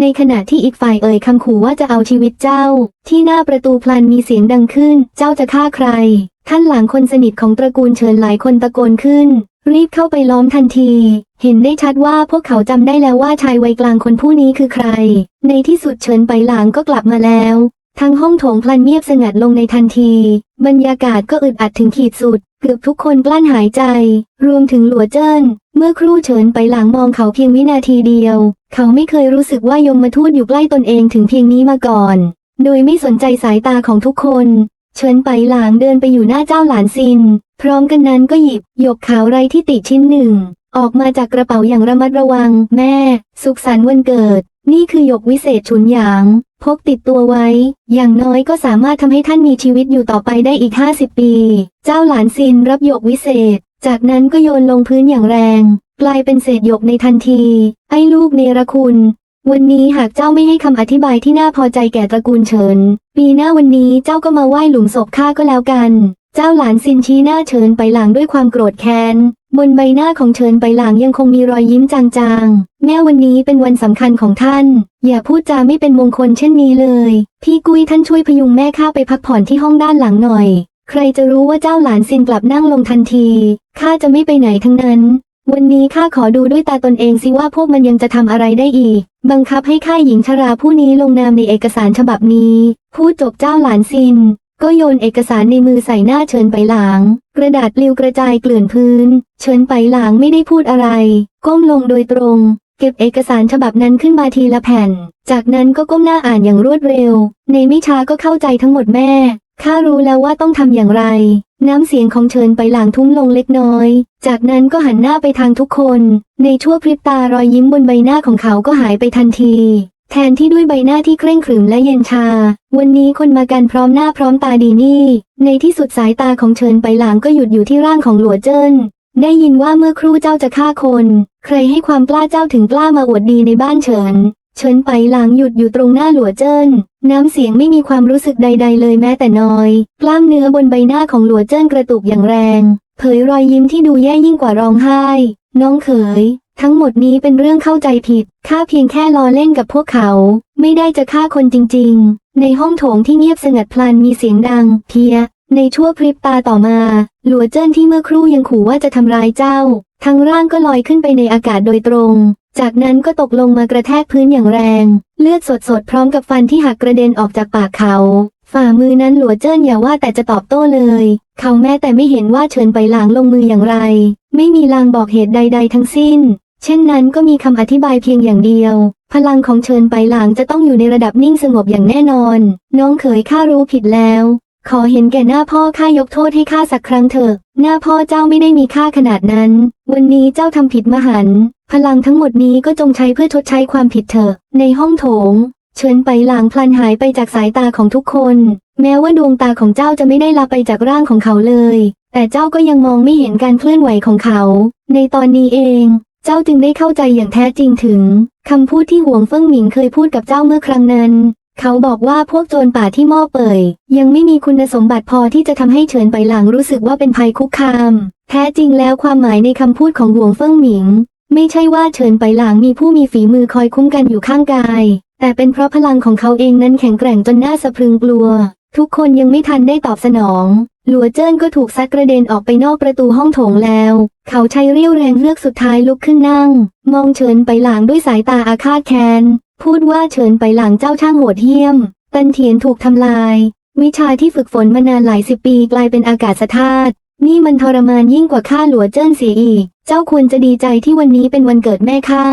ในขณะที่อีกฝ่ายเอ่ยคำขู่ว่าจะเอาชีวิตเจ้า ที่หน้าประตูพลันมีเสียงดังขึ้น เจ้าจะฆ่าใคร ท่านหลังคนสนิทของตระกูลเชิญหลายคนตะโกนขึ้น รีบเข้าไปล้อมทันที เห็นได้ชัดว่าพวกเขาจำได้แล้วว่าชายวัยกลางคนผู้นี้คือใคร ในที่สุดเชิญไปหลังก็กลับมาแล้ว ทั้งห้องโถงพลันเงียบสงัดลงในทันที บรรยากาศก็อึดอัดถึงขีดสุด เกือบทุกคนกลั้นหายใจ รวมถึงหลัวเจิ้น เมื่อครู่เฉินไปหลังมองเขาเพียงวินาทีเดียว เขาไม่เคยรู้สึกว่ายมมาทูตอยู่ใกล้ตนเองถึงเพียงนี้มาก่อน โดยไม่สนใจสายตาของทุกคน เฉินไปหลางเดินไปอยู่หน้าเจ้าหลานซิน พร้อมกันนั้นก็หยิบหยกขาวไรที่ติดชิ้นหนึ่ง ออกมาจากกระเป๋าอย่างระมัดระวัง แม่ สุขสันต์วันเกิด นี่คือหยกวิเศษฉุนหยาง พกติดตัวไว้ อย่างน้อยก็สามารถทำให้ท่านมีชีวิตอยู่ต่อไปได้อีก 50 ปี เจ้าหลานซินรับหยกวิเศษ จากนั้นก็โยนลงพื้นอย่างแรง กลายเป็นเศษหยกในทันที ไอ้ลูกเนรคุณ วันนี้หากเจ้าไม่ให้คำอธิบายที่น่าพอใจแก่ตระกูลเฉิน ปีหน้าวันนี้เจ้าก็มาไหว้หลุมศพข้าก็แล้วกัน เจ้าหลานซินชี้หน้าเฉินไปหลังด้วยความโกรธแค้น บนใบหน้าของเฉินไปหลังยังคงมีรอยยิ้มจางๆ แม้วันนี้เป็นวันสำคัญของท่าน อย่าพูดจาไม่เป็นมงคลเช่นนี้เลย พี่กุ้ยท่านช่วยพยุงแม่ข้าไปพักผ่อนที่ห้องด้านหลังหน่อย ใครจะรู้ว่าเจ้าหลานซินกลับนั่งลงทันที ข้าจะไม่ไปไหนทั้งนั้น วันนี้ข้าขอดูด้วยตาตนเองสิว่าพวกมันยังจะทำอะไรได้อีก บังคับให้ข้าหญิงชราผู้นี้ลงนามในเอกสารฉบับนี้ พูดจบเจ้าหลานซิน ก็โยนเอกสารในมือใส่หน้าเชิญไปหลางกระดาษปลิวกระจายเกลื่อนพื้น เชิญไปหลางไม่ได้พูดอะไร ก้มลงโดยตรง เก็บเอกสารฉบับนั้นขึ้นมาทีละแผ่น จากนั้นก็ก้มหน้าอ่านอย่างรวดเร็ว ในไม่ช้าก็เข้าใจทั้งหมดแม่ข้ารู้แล้วว่าต้องทำอย่างไร น้ำเสียงของเชิญไปหลางทุ้มลงเล็กน้อย จากนั้นก็หันหน้าไปทางทุกคน ในชั่วพริบตารอยยิ้มบนใบหน้าของเขาก็หายไปทันที แทนที่ด้วยใบหน้าที่เคร่งขรึมและเย็นชา วันนี้คนมากันพร้อมหน้าพร้อมตาดีนี่ ในที่สุดสายตาของเชิญไปหลางก็หยุดอยู่ที่ร่างของหลัวเจิ้น ได้ยินว่าเมื่อครู่เจ้าจะฆ่าคน ใครให้ความกล้าเจ้าถึงกล้ามาอวดดีในบ้านเฉิน เฉินไปหลางหยุดอยู่ตรงหน้าหลัวเจิ้น น้ำเสียงไม่มีความรู้สึกใด ๆ เลยแม้แต่น้อย กล้ามเนื้อบนใบหน้าของหลัวเจิ้นกระตุกอย่างแรง เผยรอยยิ้มที่ดูแย่ยิ่งกว่าร้องไห้ น้องเขย ทั้งหมดนี้เป็นเรื่องเข้าใจผิด ข้าเพียงแค่ล้อเล่นกับพวกเขา ไม่ได้จะฆ่าคนจริง ๆ ในห้องโถงที่เงียบสงัดพลันมีเสียงดัง เพีย ในชั่วพริบตาต่อมา หลัวเจิ้นที่เมื่อครู่ยังขู่ว่าจะทำร้ายเจ้า ทั้งร่างก็ลอยขึ้นไปในอากาศโดยตรง จากนั้นก็ตกลงมากระแทกพื้นอย่างแรง เลือดสดๆพร้อมกับฟันที่หักกระเด็นออกจากปากเขา ฝ่ามือนั้นหลัวเจิ้นอย่าว่าแต่จะตอบโต้เลย เขาแม้แต่ไม่เห็นว่าเฉินไปหลางลงมืออย่างไร ไม่มีลางบอกเหตุใด ๆ ทั้งสิ้น เช่นนั้นก็มีคำอธิบายเพียงอย่างเดียว พลังของเชิญไปหลางจะต้องอยู่ในระดับนิ่งสงบอย่างแน่นอน น้องเขยข้ารู้ผิดแล้ว ขอเห็นแก่หน้าพ่อข้ายกโทษให้ข้าสักครั้งเถอะ หน้าพ่อเจ้าไม่ได้มีค่าขนาดนั้น วันนี้เจ้าทำผิดมหัน พลังทั้งหมดนี้ก็จงใช้เพื่อชดใช้ความผิดเถอะ ในห้องโถง เชิญไปหลางพลันหายไปจากสายตาของทุกคน แม้ว่าดวงตาของเจ้าจะไม่ได้ลาไปจากร่างของเขาเลย แต่เจ้าก็ยังมองไม่เห็นการเคลื่อนไหวของเขา ในตอนนี้เอง เจ้าจึงได้เข้าใจอย่างแท้จริงถึงคำพูดที่หวงเฟิ่งหมิงเคยพูดกับเจ้าเมื่อครั้งนั้น เขาบอกว่าพวกโจรป่าที่ม่อเป่ยยังไม่มีคุณสมบัติพอที่จะทำให้เฉินไปหลังรู้สึกว่าเป็นภัยคุกคาม แท้จริงแล้วความหมายในคำพูดของหวงเฟิ่งหมิง ไม่ใช่ว่าเฉินไปหลังมีผู้มีฝีมือคอยคุ้มกันอยู่ข้างกาย แต่เป็นเพราะพลังของเขาเองนั้นแข็งแกร่งจนน่าสะพรึงกลัว ทุกคนยังไม่ทันได้ตอบสนอง หลัวเจิ้นก็ถูกซัดกระเด็นออกไปนอกประตูห้องโถงแล้ว เขาใช้เรี่ยวแรงเลือกสุดท้ายลุกขึ้นนั่ง มองเฉินไปหลังด้วยสายตาอาฆาตแค้น พูดว่าเฉินไปหลังเจ้าช่างโหดเหี้ยม ตันเทียนถูกทำลาย วิชาที่ฝึกฝนมานานหลายสิบปีกลายเป็นอากาศธาตุ นี่มันทรมานยิ่งกว่าข้าหลัวเจิ้นเสียอีก เจ้าควรจะดีใจที่วันนี้เป็นวันเกิดแม่ข้า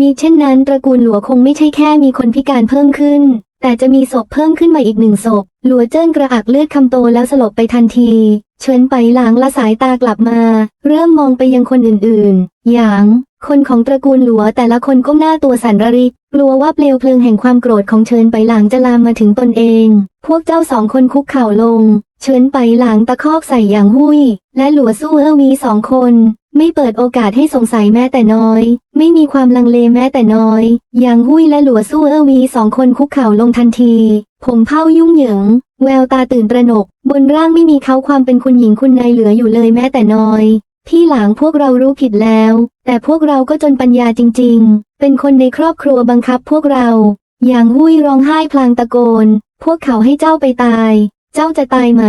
มีเช่นนั้นตระกูลหลัวคงไม่ใช่แค่มีคนพิการเพิ่มขึ้น แต่จะมีศพเพิ่มขึ้นมาอีกหนึ่งศพ หลัวเจิ้นกระอักเลือดคำโตแล้วสลบไปทันที เชิญไปหลังละสายตากลับมา เริ่มมองไปยังคนอื่นๆ อย่าง คนของตระกูลหลัวแต่ละคนก้มหน้าตัวสั่นระริก กลัวว่าเปลวเพลิงแห่งความโกรธของเชิญไปหลังจะลามมาถึงตนเอง พวกเจ้าสองคนคุกเข่าลง เชิญไปหลังตะคอกใส่อย่างหุ้ย และหลัวสู้เออวีสองคน ไม่เปิดโอกาสให้สงสัยแม้แต่น้อย ไม่มีความลังเลแม้แต่น้อยอย่างหุ้ยและหลัวสู้เออวีสองคนคุกเข่าลงทันที ผมเผ้ายุ่งเหยิง แววตาตื่นตระหนก บนร่างไม่มีเขาความเป็นคุณหญิงคุณนายเหลืออยู่เลยแม้แต่น้อยพี่หลางพวกเรารู้ผิดแล้ว แต่พวกเราก็จนปัญญาจริง ๆ เป็นคนในครอบครัวบังคับพวกเราอย่างหุ้ยร้องไห้พลางตะโกน พวกเขาให้เจ้าไปตาย เจ้าจะตายไหม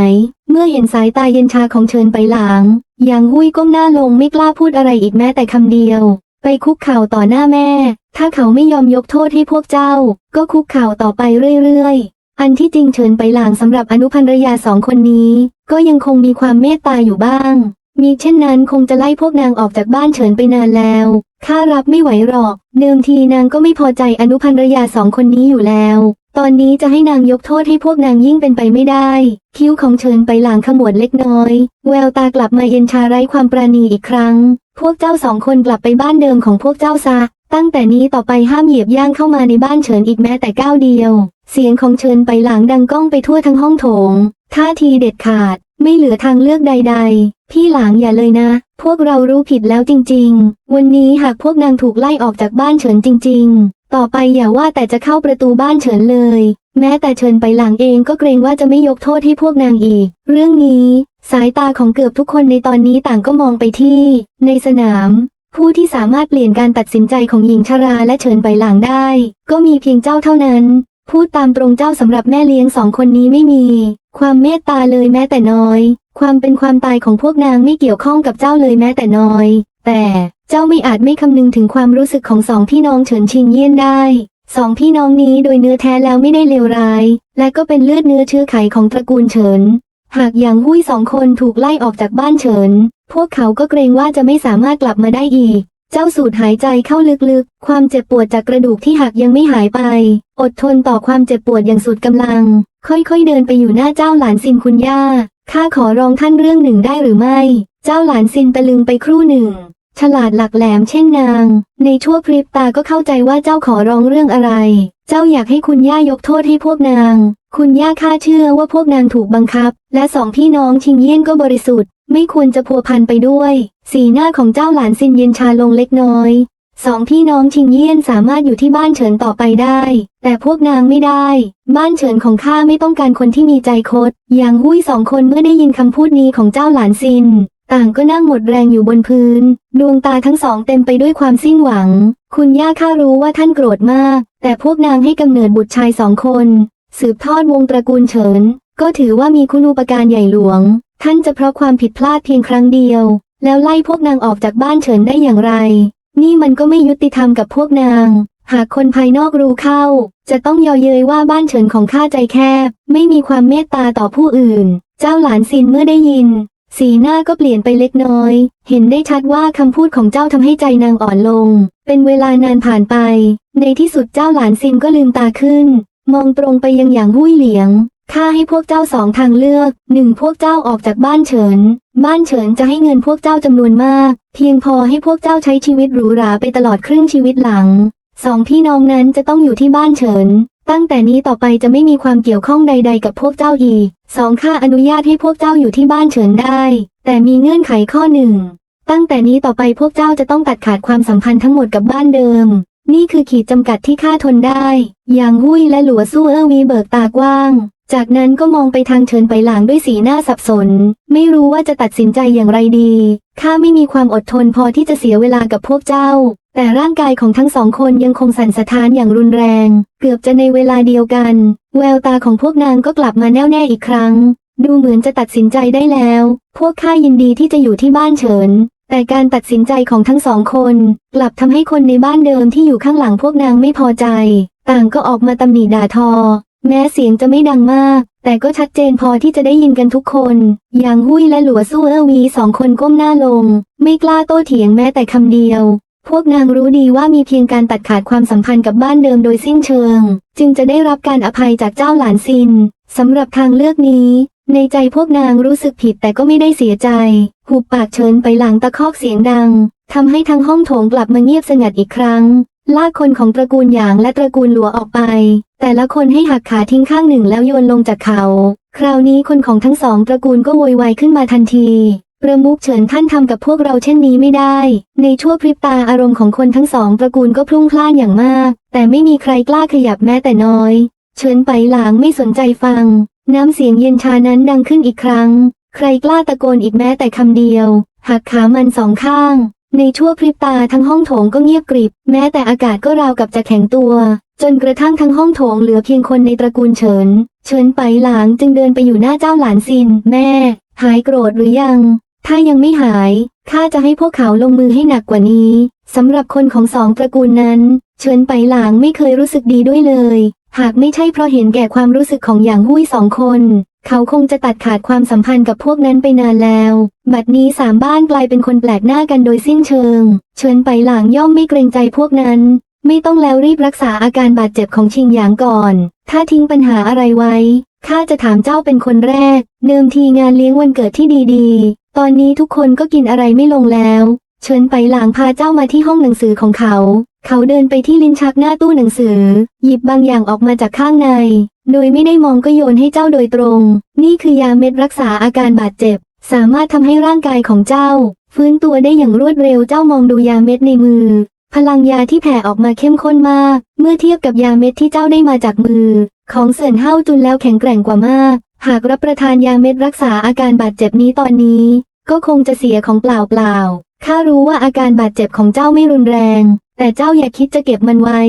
เมื่อเห็นสายตายเย็นชาของเชิญไปหลาง ย่างหุ้ยก้มหน้าลงไม่กล้าพูดอะไรอีกแม้แต่คำเดียว ไปคุกเข่าต่อหน้าแม่ ถ้าเขาไม่ยอมยกโทษให้พวกเจ้า ก็คุกเข่าต่อไปเรื่อยๆ อันที่จริงเชิญไปหลางสำหรับอนุภรรยาสองคนนี้ ก็ยังคงมีความเมตตาอยู่บ้าง มีเช่นนั้นคงจะไล่พวกนางออกจากบ้านเฉินไปนานแล้วข้ารับไม่ไหวหรอก เดิมทีนางก็ไม่พอใจอนุภรรยาสองคนนี้อยู่แล้ว ตอนนี้จะให้นางยกโทษให้พวกนางยิ่งเป็นไปไม่ได้ คิ้วของเชิญไปหลางขมวดเล็กน้อย แววตากลับมาเย็นชาไร้ความปราณีอีกครั้ง พวกเจ้าสองคนกลับไปบ้านเดิมของพวกเจ้าซะ ตั้งแต่นี้ต่อไปห้ามเหยียบย่างเข้ามาในบ้านเฉินอีกแม้แต่ก้าวเดียว เสียงของเชิญไปหลังดังก้องไปทั่วทั้งห้องโถง ท่าทีเด็ดขาด ไม่เหลือทางเลือกใด ๆ พี่หลางอย่าเลยนะ พวกเรารู้ผิดแล้วจริง ๆ วันนี้หากพวกนางถูกไล่ออกจากบ้านเฉินจริงๆ ต่อไปอย่าว่าแต่จะเข้าประตูบ้านเฉินเลย แม้แต่เฉินไปหลังเองก็เกรงว่าจะไม่ยกโทษให้พวกนางอีก เรื่องนี้ สายตาของเกือบทุกคนในตอนนี้ต่างก็มองไปที่ ในสนาม ผู้ที่สามารถเปลี่ยนการตัดสินใจของหญิงชราและเฉินไปหลังได้ ก็มีเพียงเจ้าเท่านั้น พูดตามตรงเจ้าสำหรับแม่เลี้ยงสองคนนี้ไม่มี ความเมตตาเลยแม้แต่น้อย ความเป็นความตายของพวกนางไม่เกี่ยวข้องกับเจ้าเลยแม้แต่น้อย แต่ เจ้าไม่อาจไม่คำนึงถึงความรู้สึกของสองพี่น้องเฉินชิงเยี่ยนได้ สองพี่น้องนี้โดยเนื้อแท้แล้วไม่ได้เลวร้าย และก็เป็นเลือดเนื้อเชื้อไขของตระกูลเฉิน หากอย่างหุ้ยสองคนถูกไล่ออกจากบ้านเฉิน พวกเขาก็เกรงว่าจะไม่สามารถกลับมาได้อีก เจ้าสูดหายใจเข้าลึกๆ ความเจ็บปวดจากกระดูกที่หักยังไม่หายไป อดทนต่อความเจ็บปวดอย่างสุดกำลัง ค่อยๆ เดินไปอยู่หน้าเจ้าหลานซินคุณย่าข้าขอร้องท่านเรื่องหนึ่งได้หรือไม่ เจ้าหลานซินตะลึงไปครู่หนึ่ง ฉลาดหลักแหลมเช่นนาง ในชั่วพริบตาก็เข้าใจว่าเจ้าขอร้องเรื่องอะไร เจ้าอยากให้คุณย่ายกโทษให้พวกนาง คุณย่าข้าเชื่อว่าพวกนางถูกบังคับ และสองพี่น้องชิงเยี่ยนก็บริสุทธิ์ ไม่ควรจะพัวพันไปด้วย สีหน้าของเจ้าหลานซินเย็นชาลงเล็กน้อยสองพี่น้องชิงเยี่ยนสามารถอยู่ที่บ้านเฉินต่อไปได้ แต่พวกนางไม่ได้ บ้านเฉินของข้าไม่ต้องการคนที่มีใจคดอย่างหุ้ยสองคนเมื่อได้ยินคำพูดนี้ของเจ้าหลานซิน ต่างก็นั่งหมดแรงอยู่บนพื้น ดวงตาทั้งสองเต็มไปด้วยความสิ้นหวัง คุณย่าข้ารู้ว่าท่านโกรธมาก แต่พวกนางให้กำเนิดบุตรชายสองคน สืบทอดวงตระกูลเฉิน ก็ถือว่ามีคุณูปการใหญ่หลวง ท่านจะเพราะความผิดพลาดเพียงครั้งเดียว แล้วไล่พวกนางออกจากบ้านเฉินได้อย่างไร นี่มันก็ไม่ยุติธรรมกับพวกนาง หากคนภายนอกรู้เข้า จะต้องเยอเย้ยว่าบ้านเฉินของข้าใจแคบ ไม่มีความเมตตาต่อผู้อื่น เจ้าหลานซินเมื่อได้ยิน สีหน้าก็เปลี่ยนไปเล็กน้อย เห็นได้ชัดว่าคำพูดของเจ้าทำให้ใจนางอ่อนลง เป็นเวลานานผ่านไป ในที่สุดเจ้าหลานซินก็ลืมตาขึ้น มองตรงไปยังอย่างหุ้ยเหลียงข้าให้พวกเจ้าสองทางเลือก หนึ่งพวกเจ้าออกจากบ้านเฉิน บ้านเฉินจะให้เงินพวกเจ้าจำนวนมาก เพียงพอให้พวกเจ้าใช้ชีวิตหรูหราไปตลอดครึ่งชีวิตหลัง สองพี่น้องนั้นจะต้องอยู่ที่บ้านเฉินตั้งแต่นี้ต่อไปจะไม่มีความเกี่ยวข้องใด ๆ กับพวกเจ้าอีกสองข้าอนุญาตให้พวกเจ้าอยู่ที่บ้านเฉินได้ แต่มีเงื่อนไขข้อหนึ่ง ตั้งแต่นี้ต่อไปพวกเจ้าจะต้องตัดขาดความสัมพันธ์ทั้งหมดกับบ้านเดิม นี่คือขีดจำกัดที่ข้าทนได้ อย่างหุ้ยและหลัวสู้เออวีเบิกตากว้าง จากนั้นก็มองไปทางเฉินไปหลางด้วยสีหน้าสับสน ไม่รู้ว่าจะตัดสินใจอย่างไรดี ข้าไม่มีความอดทนพอที่จะเสียเวลากับพวกเจ้า แต่ร่างกายของทั้งสองคนยังคงสั่นสะท้านอย่างรุนแรง เกือบจะในเวลาเดียวกัน แววตาของพวกนางก็กลับมาแน่วแน่อีกครั้ง ดูเหมือนจะตัดสินใจได้แล้ว พวกข้ายินดีที่จะอยู่ที่บ้านเฉิน แต่การตัดสินใจของทั้งสองคน กลับทำให้คนในบ้านเดิมที่อยู่ข้างหลังพวกนางไม่พอใจ ต่างก็ออกมาตำหนิด่าทอ แม้เสียงจะไม่ดังมาก แต่ก็ชัดเจนพอที่จะได้ยินกันทุกคนอย่างหุ้ยและหลัวสู้เออวีสองคนก้มหน้าลง ไม่กล้าโต้เถียงแม้แต่คำเดียว พวกนางรู้ดีว่ามีเพียงการตัดขาดความสัมพันธ์กับบ้านเดิมโดยสิ้นเชิง จึงจะได้รับการอภัยจากเจ้าหลานซินสำหรับทางเลือกนี้ ในใจพวกนางรู้สึกผิดแต่ก็ไม่ได้เสียใจ หูปากเชิญไปหลังตะคอกเสียงดังทำให้ทั้งห้องโถงกลับมาเงียบสงัดอีกครั้ง ลากคนของตระกูลหยางและตระกูลหลัวออกไป แต่ละคนให้หักขาทิ้งข้างหนึ่งแล้วโยนลงจากเขา คราวนี้คนของทั้งสองตระกูลก็โวยวายขึ้นมาทันที ประมุขเฉินท่านทำกับพวกเราเช่นนี้ไม่ได้ ในชั่วพริบตาอารมณ์ของคนทั้งสองตระกูลก็พลุ่งพล่านอย่างมาก แต่ไม่มีใครกล้าขยับแม้แต่น้อย เฉินไปหลางไม่สนใจฟัง น้ำเสียงเย็นชานั้นดังขึ้นอีกครั้ง ใครกล้าตะโกนอีกแม้แต่คำเดียว หักขามันสองข้าง ในชั่วพริบตาทั้งห้องโถงก็เงียบกริบ แม้แต่อากาศก็ราวกับจะแข็งตัว จนกระทั่งทั้งห้องโถงเหลือเพียงคนในตระกูลเฉิน เฉินไปหลางจึงเดินไปอยู่หน้าเจ้าหลานซิน แม่ หายโกรธหรือยัง ถ้ายังไม่หาย ข้าจะให้พวกเขาลงมือให้หนักกว่านี้ สำหรับคนของสองตระกูลนั้น เฉินไปหลางไม่เคยรู้สึกดีด้วยเลย หากไม่ใช่เพราะเห็นแก่ความรู้สึกของอย่างหุ้ยสองคน เขาคงจะตัดขาดความสัมพันธ์กับพวกนั้นไปนานแล้ว บัดนี้สามบ้านกลายเป็นคนแปลกหน้ากันโดยสิ้นเชิง เฉินไปหลางย่อมไม่เกรงใจพวกนั้น ไม่ต้องแล้วรีบรักษาอาการบาดเจ็บของชิงหยางก่อน ถ้าทิ้งปัญหาอะไรไว้ข้าจะถามเจ้าเป็นคนแรก เดิมทีงานเลี้ยงวันเกิดที่ดีๆ ตอนนี้ทุกคนก็กินอะไรไม่ลงแล้ว เชิญไปหลางพาเจ้ามาที่ห้องหนังสือของเขา เขาเดินไปที่ลิ้นชักหน้าตู้หนังสือ หยิบบางอย่างออกมาจากข้างใน โดยไม่ได้มองก็โยนให้เจ้าโดยตรง นี่คือยาเม็ดรักษาอาการบาดเจ็บ สามารถทำให้ร่างกายของเจ้า ฟื้นตัวได้อย่างรวดเร็วเจ้ามองดูยาเม็ดในมือ พลังยาที่แผ่ออกมาเข้มข้นมาก เมื่อเทียบกับยาเม็ดที่เจ้าได้มาจากมือ ของเสินเฮาจุนแล้วแข็งแกร่งกว่ามาก หากรับประทานยาเม็ดรักษาอาการบาดเจ็บนี้ตอนนี้ ก็คงจะเสียของเปล่าเปล่าๆข้ารู้ว่าอาการบาดเจ็บของเจ้าไม่รุนแรง แต่เจ้าอย่าคิดจะเก็บมันไว้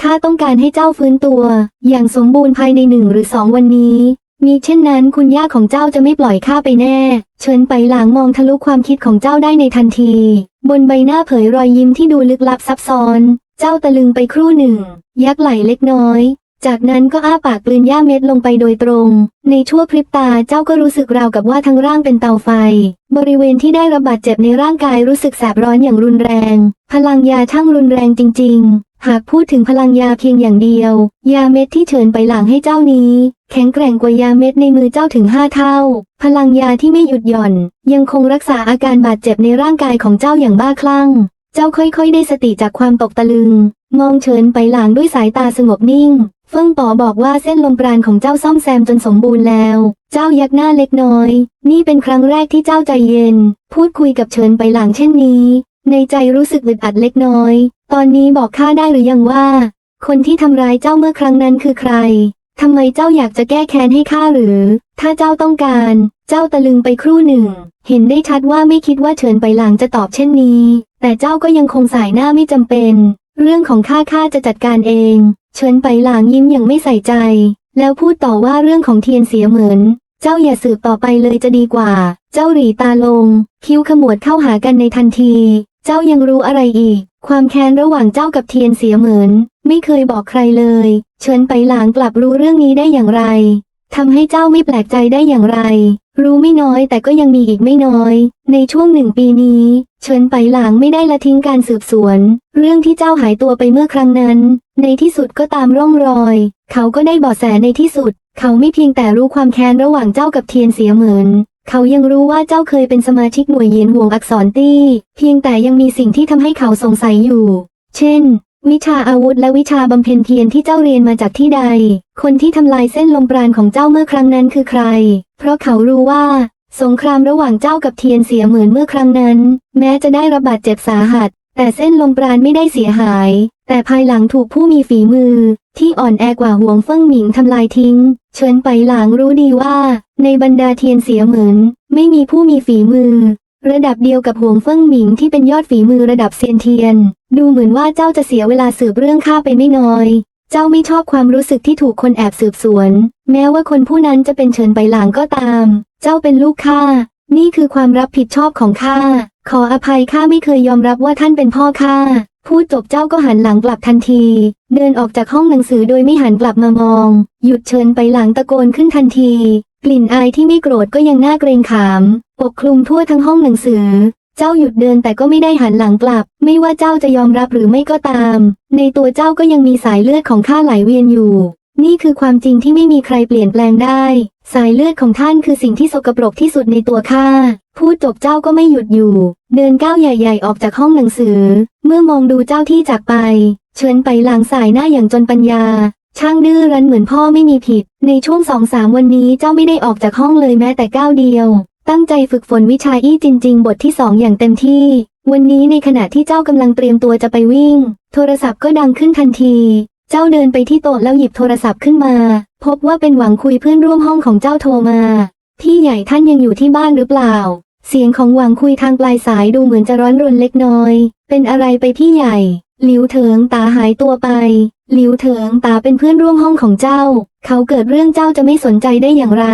ข้าต้องการให้เจ้าฟื้นตัว อย่างสมบูรณ์ภายในหนึ่งหรือสองวันนี้มีเช่นนั้นคุณย่าของเจ้าจะไม่ปล่อยข้าไปแน่ เชิญไปหลังมองทะลุความคิดของเจ้าได้ในทันที บนใบหน้าเผยรอยยิ้มที่ดูลึกลับซับซ้อน เจ้าตะลึงไปครู่หนึ่ง ยักไหล่เล็กน้อย จากนั้นก็อ้าปากกลืนหญ้าเม็ดลงไปโดยตรง ในชั่วพริบตาเจ้าก็รู้สึกราวกับว่าทั้งร่างเป็นเตาไฟ บริเวณที่ได้รับบาดเจ็บในร่างกายรู้สึกแสบร้อนอย่างรุนแรง พลังยาช่างรุนแรงจริง ๆ หากพูดถึงพลังยาเพียงอย่างเดียว ยาเม็ดที่เชิญไปหลังให้เจ้านี้ แข็งแกร่งกว่ายาเม็ดในมือเจ้าถึงห้าเท่า พลังยาที่ไม่หยุดหย่อน ยังคงรักษาอาการบาดเจ็บในร่างกายของเจ้าอย่างบ้าคลั่ง เจ้าค่อยๆ ได้สติจากความตกตะลึง มองเฉินไปหลังด้วยสายตาสงบนิ่ง เฟิ่งป๋อบอกว่าเส้นลมปราณของเจ้าซ่อมแซมจนสมบูรณ์แล้ว เจ้ายักหน้าเล็กน้อย นี่เป็นครั้งแรกที่เจ้าใจเย็น พูดคุยกับเฉินไปหลังเช่นนี้ ในใจรู้สึกอึดอัดเล็กน้อย ตอนนี้บอกข้าได้หรือยังว่า คนที่ทำร้ายเจ้าเมื่อครั้งนั้นคือใครทำไมเจ้าอยากจะแก้แค้นให้ข้าหรือ ถ้าเจ้าต้องการ เจ้าตะลึงไปครู่หนึ่ง เห็นได้ชัดว่าไม่คิดว่าเฉินไปหลังจะตอบเช่นนี้ แต่เจ้าก็ยังคงสายหน้าไม่จำเป็น เรื่องของข้าข้าจะจัดการเอง เฉินไปหลางยิ้มอย่างไม่ใส่ใจ แล้วพูดต่อว่าเรื่องของเทียนเสียเหมือน เจ้าอย่าสืบต่อไปเลยจะดีกว่า เจ้าหรีตาลง คิ้วขมวดเข้าหากันในทันที เจ้ายังรู้อะไรอีก ความแค้นระหว่างเจ้ากับเทียนเสียเหมือน ไม่เคยบอกใครเลย เฉินไปหลางกลับรู้เรื่องนี้ได้อย่างไรทำให้เจ้าไม่แปลกใจได้อย่างไร รู้ไม่น้อยแต่ก็ยังมีอีกไม่น้อย ในช่วงหนึ่งปีนี้ เฉินไปหลางไม่ได้ละทิ้งการสืบสวน เรื่องที่เจ้าหายตัวไปเมื่อครั้งนั้น ในที่สุดก็ตามร่องรอย เขาก็ได้เบาะแสในที่สุด เขาไม่เพียงแต่รู้ความแค้นระหว่างเจ้ากับเทียนเสียเหมือนเขายังรู้ว่าเจ้าเคยเป็นสมาชิกหน่วยเยียนห่วงอักษรตี้ เพียงแต่ยังมีสิ่งที่ทำให้เขาสงสัยอยู่ เช่น วิชาอาวุธและวิชาบำเพ็ญเพียรที่เจ้าเรียนมาจากที่ใด คนที่ทำลายเส้นลมปราณของเจ้าเมื่อครั้งนั้นคือใคร เพราะเขารู้ว่า สงครามระหว่างเจ้ากับเทียนเสียเหมือนเมื่อครั้งนั้น แม้จะได้รับบาดเจ็บสาหัส แต่เส้นลมปราณไม่ได้เสียหาย แต่ภายหลังถูกผู้มีฝีมือ ที่อ่อนแอกว่าห่วงเฟิ่งหมิงทำลายทิ้งเฉินไปหลางรู้ดีว่า ในบรรดาเทียนเสียเหมือน ไม่มีผู้มีฝีมือ ระดับเดียวกับห่วงเฟิ่งหมิงที่เป็นยอดฝีมือระดับเซียนเทียน ดูเหมือนว่าเจ้าจะเสียเวลาสืบเรื่องข้าไปไม่น้อย เจ้าไม่ชอบความรู้สึกที่ถูกคนแอบสืบสวน แม้ว่าคนผู้นั้นจะเป็นเฉินไปหลางก็ตาม เจ้าเป็นลูกข้า นี่คือความรับผิดชอบของข้า ขออภัยข้าไม่เคยยอมรับว่าท่านเป็นพ่อข้า พูดจบเจ้าก็หันหลังกลับทันที เดินออกจากห้องหนังสือโดยไม่หันกลับมามอง หยุดเชิญไปหลังตะโกนขึ้นทันที กลิ่นอายที่ไม่โกรธก็ยังน่าเกรงขาม ปกคลุมทั่วทั้งห้องหนังสือ เจ้าหยุดเดินแต่ก็ไม่ได้หันหลังกลับ ไม่ว่าเจ้าจะยอมรับหรือไม่ก็ตาม ในตัวเจ้าก็ยังมีสายเลือดของข้าไหลเวียนอยู่ นี่คือความจริงที่ไม่มีใครเปลี่ยนแปลงได้ สายเลือดของท่านคือสิ่งที่สกปรกที่สุดในตัวข้าพูดจบเจ้าก็ไม่หยุดอยู่ เดินก้าวใหญ่ ๆ ออกจากห้องหนังสือ เมื่อมองดูเจ้าที่จากไป เชิญไปหลังสายหน้าอย่างจนปัญญา ช่างดื้อรั้นเหมือนพ่อไม่มีผิด ในช่วงสองสามวันนี้เจ้าไม่ได้ออกจากห้องเลยแม้แต่ก้าวเดียว ตั้งใจฝึกฝนวิชาอี้จริง ๆ บทที่สองอย่างเต็มที่ วันนี้ในขณะที่เจ้ากำลังเตรียมตัวจะไปวิ่ง โทรศัพท์ก็ดังขึ้นทันที เจ้าเดินไปที่โต๊ะแล้วหยิบโทรศัพท์ขึ้นมา พบว่าเป็นหวังคุยเพื่อนร่วมห้องของเจ้าโทรมา พี่ใหญ่ท่านยังอยู่ที่บ้านหรือเปล่า เสียงของหวังคุยทางปลายสายดูเหมือนจะร้อนรนเล็กน้อย เป็นอะไรไปพี่ใหญ่ หลิวเถิงตาหายตัวไป หลิวเถิงตาเป็นเพื่อนร่วมห้องของเจ้า เขาเกิดเรื่องเจ้าจะไม่สนใจได้อย่างไร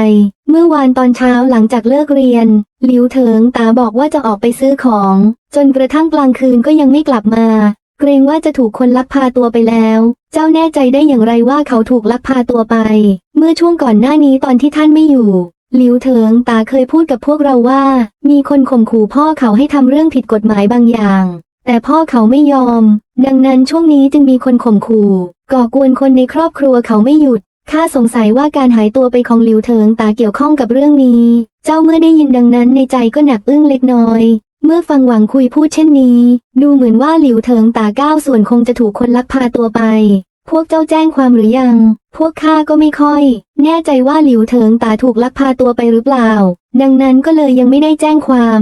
เมื่อวานตอนเช้าหลังจากเลิกเรียน หลิวเถิงตาบอกว่าจะออกไปซื้อของ จนกระทั่งกลางคืนก็ยังไม่กลับมา เกรงว่าจะถูกคนลักพาตัวไปแล้ว เจ้าแน่ใจได้อย่างไรว่าเขาถูกลักพาตัวไป เมื่อช่วงก่อนหน้านี้ตอนที่ท่านไม่อยู่หลิวเถิงตาเคยพูดกับพวกเราว่า มีคนข่มขู่พ่อเขาให้ทำเรื่องผิดกฎหมายบางอย่าง แต่พ่อเขาไม่ยอม ดังนั้นช่วงนี้จึงมีคนข่มขู่ ก่อกวนคนในครอบครัวเขาไม่หยุด ข้าสงสัยว่าการหายตัวไปของหลิวเถิงตาเกี่ยวข้องกับเรื่องนี้ เจ้าเมื่อได้ยินดังนั้นในใจก็หนักอึ้งเล็กน้อย เมื่อฟังหวังคุยพูดเช่นนี้ ดูเหมือนว่าหลิวเถิงตาก้าวส่วนคงจะถูกคนลักพาตัวไป พวกเจ้าแจ้งความหรือยัง พวกข้าก็ไม่ค่อย แน่ใจว่าหลิวเถิงตาถูกลักพาตัวไปหรือเปล่า ดังนั้นก็เลยยังไม่ได้แจ้งความ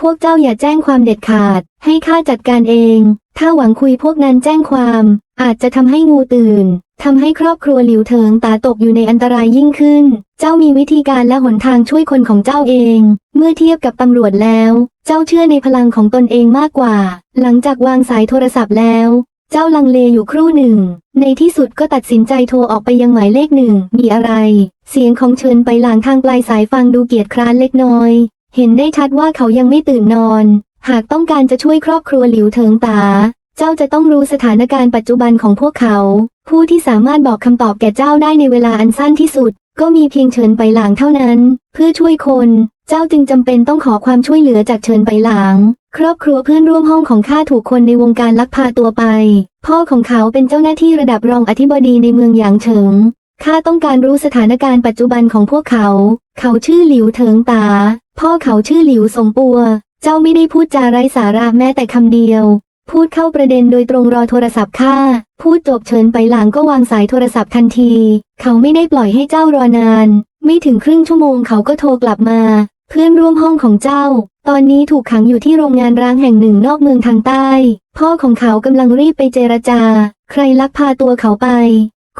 พวกเจ้าอย่าแจ้งความเด็ดขาด ให้ข้าจัดการเอง ถ้าหวังคุยพวกนั้นแจ้งความ อาจจะทำให้งูตื่น ทำให้ครอบครัวหลิวเถิงตาตกอยู่ในอันตรายยิ่งขึ้น เจ้ามีวิธีการและหนทางช่วยคนของเจ้าเอง เมื่อเทียบกับตำรวจแล้ว เจ้าเชื่อในพลังของตนเองมากกว่า หลังจากวางสายโทรศัพท์แล้ว เจ้าลังเลอยู่ครู่หนึ่ง ในที่สุดก็ตัดสินใจโทรออกไปยังหมายเลขหนึ่ง มีอะไร เสียงของเชิญไปหลังทางปลายสายฟังดูเกียจคร้านเล็กน้อย เห็นได้ชัดว่าเขายังไม่ตื่นนอน หากต้องการจะช่วยครอบครัวหลิวเถิงตา เจ้าจะต้องรู้สถานการณ์ปัจจุบันของพวกเขา ผู้ที่สามารถบอกคำตอบแก่เจ้าได้ในเวลาอันสั้นที่สุด ก็มีเพียงเฉินไปหลางเท่านั้น เพื่อช่วยคน เจ้าจึงจำเป็นต้องขอความช่วยเหลือจากเฉินไปหลาง ครอบครัวเพื่อนร่วมห้องของข้าถูกคนในวงการลักพาตัวไป พ่อของเขาเป็นเจ้าหน้าที่ระดับรองอธิบดีในเมืองหยางเฉิงข้าต้องการรู้สถานการณ์ปัจจุบันของพวกเขา เขาชื่อหลิวเถิงตา พ่อเขาชื่อหลิวสงปัว เจ้าไม่ได้พูดจาไร้สาระแม้แต่คำเดียว พูดเข้าประเด็นโดยตรงรอโทรศัพท์ข้าพูดจบเชิญไปหลังก็วางสายโทรศัพท์ทันที เขาไม่ได้ปล่อยให้เจ้ารอนาน ไม่ถึงครึ่งชั่วโมงเขาก็โทรกลับมา เพื่อนร่วมห้องของเจ้า ตอนนี้ถูกขังอยู่ที่โรงงานร้างแห่งหนึ่งนอกเมืองทางใต้ พ่อของเขากำลังรีบไปเจรจา ใครลักพาตัวเขาไป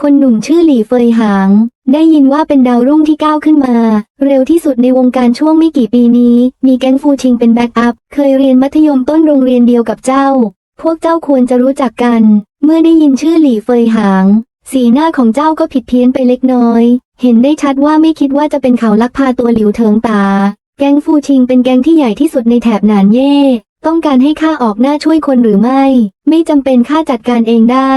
คนหนุ่มชื่อหลี่เฟยหาง ได้ยินว่าเป็นดาวรุ่งที่ก้าวขึ้นมา เร็วที่สุดในวงการช่วงไม่กี่ปีนี้ มีแก๊งฟูชิงเป็นแบ็กอัพ เคยเรียนมัธยมต้นโรงเรียนเดียวกับเจ้า พวกเจ้าควรจะรู้จักกัน เมื่อได้ยินชื่อหลี่เฟยหาง สีหน้าของเจ้าก็ผิดเพี้ยนไปเล็กน้อย เห็นได้ชัดว่าไม่คิดว่าจะเป็นเขาลักพาตัวหลิวเถิงตา แก๊งฟูชิงเป็นแก๊งที่ใหญ่ที่สุดในแถบหนานเย่ ต้องการให้ข้าออกหน้าช่วยคนหรือไม่ ไม่จำเป็นข้าจัดการเองได้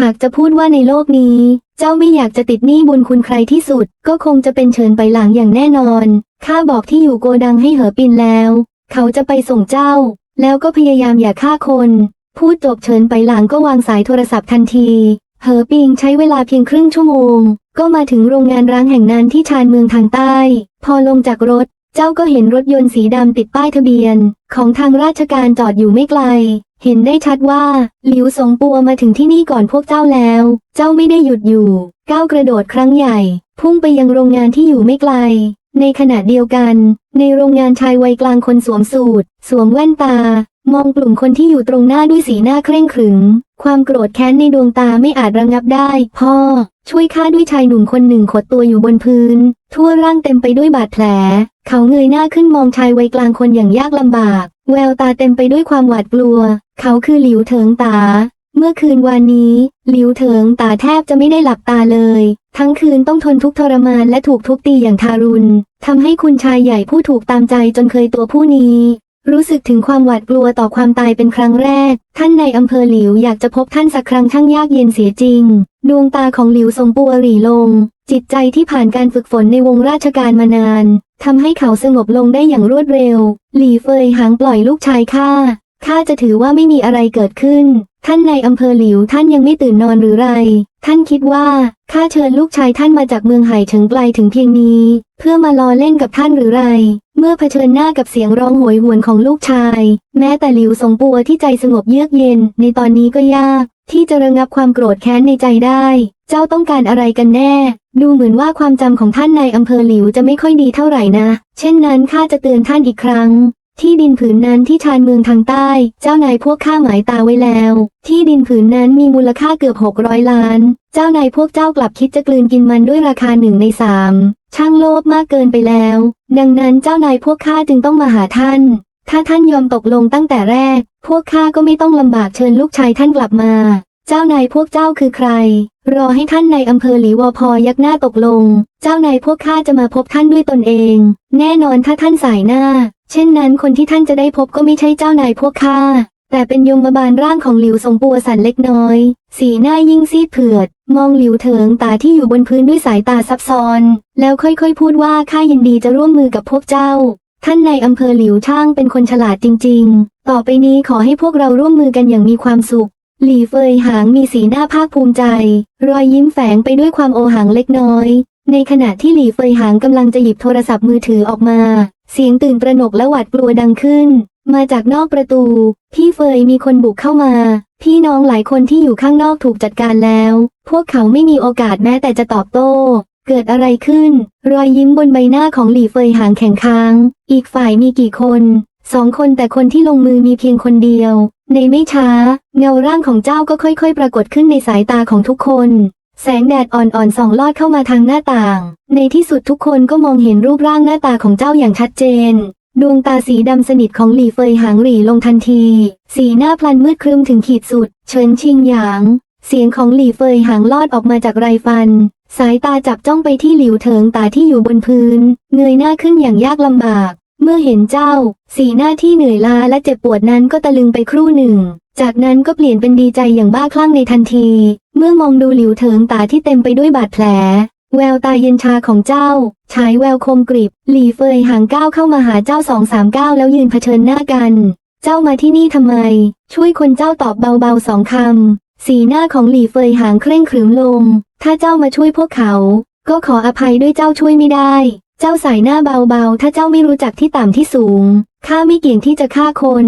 หากจะพูดว่าในโลกนี้ เจ้าไม่อยากจะติดหนี้บุญคุณใครที่สุด ก็คงจะเป็นเชิญไปหลังอย่างแน่นอน ข้าบอกที่อยู่โกดังให้เหอปินแล้ว เขาจะไปส่งเจ้า แล้วก็พยายามอย่าฆ่าคน พูดจบเชิญไปหลังก็วางสายโทรศัพท์ทันที เหอปิงใช้เวลาเพียงครึ่งชั่วโมง ก็มาถึงโรงงานร้างแห่งนั้นที่ชานเมืองทางใต้ พอลงจากรถ เจ้าก็เห็นรถยนต์สีดำติดป้ายทะเบียน ของทางราชการจอดอยู่ไม่ไกล เห็นได้ชัดว่า หลิวสงปัวมาถึงที่นี่ก่อนพวกเจ้าแล้ว เจ้าไม่ได้หยุดอยู่ ก้าวกระโดดครั้งใหญ่ พุ่งไปยังโรงงานที่อยู่ไม่ไกลในขณะเดียวกัน ในโรงงานชายวัยกลางคนสวมสูท สวมแว่นตา มองกลุ่มคนที่อยู่ตรงหน้าด้วยสีหน้าเคร่งขรึม ความโกรธแค้นในดวงตาไม่อาจระงับได้ พ่อ ช่วยข้าด้วยชายหนุ่มคนหนึ่งขดตัวอยู่บนพื้น ทั่วร่างเต็มไปด้วยบาดแผล เขาเงยหน้าขึ้นมองชายวัยกลางคนอย่างยากลำบาก แววตาเต็มไปด้วยความหวาดกลัว เขาคือหลิวเถิงตา เมื่อคืนวานนี้ หลิวเถิงตาแทบจะไม่ได้หลับตาเลย ทั้งคืนต้องทนทุกทรมานและถูกทุบตีอย่างทารุณทำให้คุณชายใหญ่ผู้ถูกตามใจจนเคยตัวผู้นี้ รู้สึกถึงความหวาดกลัวต่อความตายเป็นครั้งแรก ท่านในอำเภอหลิวอยากจะพบท่านสักครั้งช่างยากเย็นเสียจริง ดวงตาของหลิวทรงปัวหรี่ลง จิตใจที่ผ่านการฝึกฝนในวงราชการมานานทำให้เขาสงบลงได้อย่างรวดเร็ว หลี่เฟยหางปล่อยลูกชายข้าข้าจะถือว่าไม่มีอะไรเกิดขึ้น ท่านในอำเภอหลิวท่านยังไม่ตื่นนอนหรือไร ท่านคิดว่าข้าเชิญลูกชายท่านมาจากเมืองไห่เฉิงไกลถึงเพียงนี้ เพื่อมาล้อเล่นกับท่านหรือไร เมื่อเผชิญหน้ากับเสียงร้องโหยหวนของลูกชาย แม้แต่หลิวสงปัวที่ใจสงบเยือกเย็น ในตอนนี้ก็ยาก ที่จะระงับความโกรธแค้นในใจได้ เจ้าต้องการอะไรกันแน่ ดูเหมือนว่าความจำของท่านในอำเภอหลิวจะไม่ค่อยดีเท่าไหร่นะ เช่นนั้นข้าจะเตือนท่านอีกครั้ง ที่ดินผืนนั้นที่ชานเมืองทางใต้ เจ้านายพวกข้าหมายตาไว้แล้ว ที่ดินผืนนั้นมีมูลค่าเกือบหกร้อยล้าน เจ้านายพวกเจ้ากลับคิดจะกลืนกินมันด้วยราคาหนึ่งในสามช่างโลภมากเกินไปแล้ว ดังนั้นเจ้านายพวกข้าจึงต้องมาหาท่าน ถ้าท่านยอมตกลงตั้งแต่แรก พวกข้าก็ไม่ต้องลำบากเชิญลูกชายท่านกลับมา จ้านายพวกเจ้าคือใคร รอให้ท่านในอำเภอหลีวอพอยักหน้าตกลง เจ้านายพวกข้าจะมาพบท่านด้วยตนเอง แน่นอนถ้าท่านสายหน้า เช่นนั้นคนที่ท่านจะได้พบก็ไม่ใช่เจ้านายพวกข้า แต่เป็นยมบาลร่างของหลิวสงปัวสันเล็กน้อย สีหน้ายิ่งซีดเผือด มองหลิวเถิงตาที่อยู่บนพื้นด้วยสายตาซับซ้อน แล้วค่อยๆ พูดว่าข้ายินดีจะร่วมมือกับพวกเจ้า ท่านในอำเภอหลิวช่างเป็นคนฉลาดจริง ๆ ต่อไปนี้ขอให้พวกเราร่วมมือกันอย่างมีความสุข หลี่เฟยหางมีสีหน้าภาคภูมิใจ รอยยิ้มแฝงไปด้วยความโอหังเล็กน้อย ในขณะที่หลี่เฟยหางกำลังจะหยิบโทรศัพท์มือถือออกมา เสียงตื่นตระหนกและหวาดกลัวดังขึ้น มาจากนอกประตู พี่เฟยมีคนบุกเข้ามา พี่น้องหลายคนที่อยู่ข้างนอกถูกจัดการแล้ว พวกเขาไม่มีโอกาสแม้แต่จะตอบโต้ เกิดอะไรขึ้น รอยยิ้มบนใบหน้าของหลี่เฟยหางแข็งค้าง อีกฝ่ายมีกี่คนสองคนแต่คนที่ลงมือมีเพียงคนเดียว ในไม่ช้า เงาร่างของเจ้าก็ค่อยๆ ปรากฏขึ้นในสายตาของทุกคน แสงแดดอ่อนๆส่องลอดเข้ามาทางหน้าต่าง ในที่สุดทุกคนก็มองเห็นรูปร่างหน้าตาของเจ้าอย่างชัดเจน ดวงตาสีดำสนิทของหลี่เฟยหางหลี่ลงทันที สีหน้าพลันมืดครึ้มถึงขีดสุด เฉินชิงหยาง เสียงของหลี่เฟยหางลอดออกมาจากไรฟัน สายตาจับจ้องไปที่หลิวเถิงตาที่อยู่บนพื้น เงยหน้าขึ้นอย่างยากลำบาก เมื่อเห็นเจ้า สีหน้าที่เหนื่อยล้าและเจ็บปวดนั้นก็ตะลึงไปครู่หนึ่ง จากนั้นก็เปลี่ยนเป็นดีใจอย่างบ้าคลั่งในทันที เมื่อมองดูหลิวเถิงตาที่เต็มไปด้วยบาดแผล แววตาเย็นชาของเจ้าฉายแววคมกริบ หลี่เฟยห่างก้าวเข้ามาหาเจ้าสองสามก้าวแล้วยืนเผชิญหน้ากัน เจ้ามาที่นี่ทำไม ช่วยคนเจ้าตอบเบาๆสองคำ สีหน้าของหลี่เฟยห่างเคร่งขรึมลง ถ้าเจ้ามาช่วยพวกเขา ก็ขออภัยด้วยเจ้าช่วยไม่ได้ เจ้าสายหน้าเบาๆ ถ้าเจ้าไม่รู้จักที่ต่ำที่สูง ข้าไม่เกี่ยงที่จะฆ่าคน